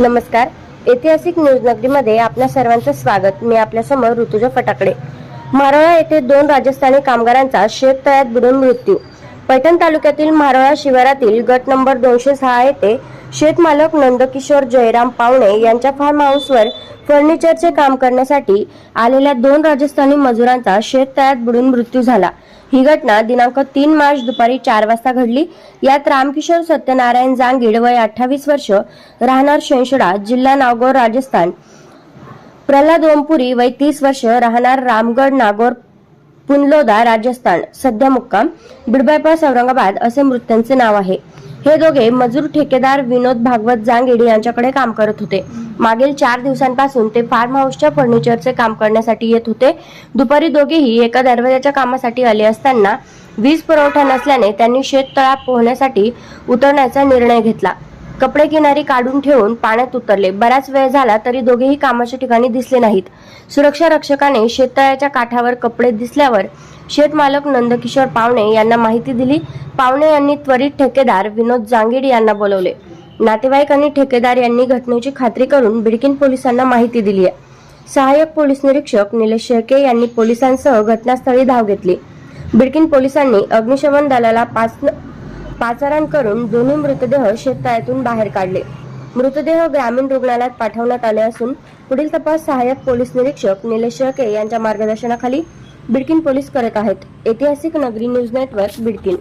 नमस्कार. ऐतिहासिक न्यूज नगरीमध्ये आपल्या सर्वांचं स्वागत. मी आपल्यासमोर ऋतुजा फटाकडे. मारोळा येथे दोन राजस्थानी कामगारांचा शेत तळ्यात बुडून मृत्यू. पैठण तालुक्यातील मारोळा शिवारातील गट नंबर दोनशे सहा येथे शेतमालक नंदकिशोर जयराम पावणे यांच्या फार्म हाऊसवर फर्निचरचे काम करण्यासाठी आलेल्या दोन राजस्थानी मजुरांचा शेत तळ्यात बुडून मृत्यू झाला. ही घटना दिनांक तीन मार्च दुपारी चार वाजता घडली. यात रामकिशोर सत्यनारायण जांगीड वय अठ्ठावीस वर्ष राहणार शेंशडा जिल्हा नागौर राजस्थान. प्रल्हाद ओमपुरी वय तीस वर्ष राहणार रामगड नागौर पुनलोदा राजस्थान. सध्या मुक्काम बिडबायपास औरंगाबाद असे मृत्यांचे नाव आहे. हे दोघे मजूर ठेकेदार विनोद भागवत जांगेडी यांच्याकडे काम करत होते. मागील चार दिवसांपासून ते फार्म हाऊसच्या फर्निचरचे काम करण्यासाठी येत होते. दुपारी दोघेही एका दरवाजाच्या कामासाठी आले असताना वीज पुरवठा नसल्याने त्यांनी शेततळा पोहण्यासाठी उतरण्याचा निर्णय घेतला. कपडे किनारी काढून ठेवून पाण्यात उतरले. बराच वेळ झाला तरी दोघेही कामाच्या ठिकाणी दिसले नाहीत. सुरक्षा रक्षकाने शेततळ्याच्या काठावर कपडे दिसल्यावर शेतमालक नंदकिशोर पावणे यांना माहिती दिली. पावणे यांनी त्वरित ठेकेदार विनोद जांगीड यांना बोलवले. नातेवाईक आणि ठेकेदार यांनी घटनेची खात्री करून बिडकीन पोलिसांना माहिती दिली आहे. सहाय्यक पोलीस निरीक्षक निलेश शेळके यांनी पोलिसांसह घटनास्थळी धाव घेतली. बिडकीन पोलिसांनी अग्निशमन दलाला पाच पाचारण करून दोन्ही मृतदेह शेततळ्यातून बाहेर काढले. मृतदेह ग्रामीण रुग्णालयात पाठवण्यात आले असून पुढील तपास सहाय्यक पोलीस निरीक्षक निलेश शेळके यांच्या मार्गदर्शनाखाली बिडकीन पोलीस करत आहेत. ऐतिहासिक नगरी न्यूज नेटवर्क बिडकीन.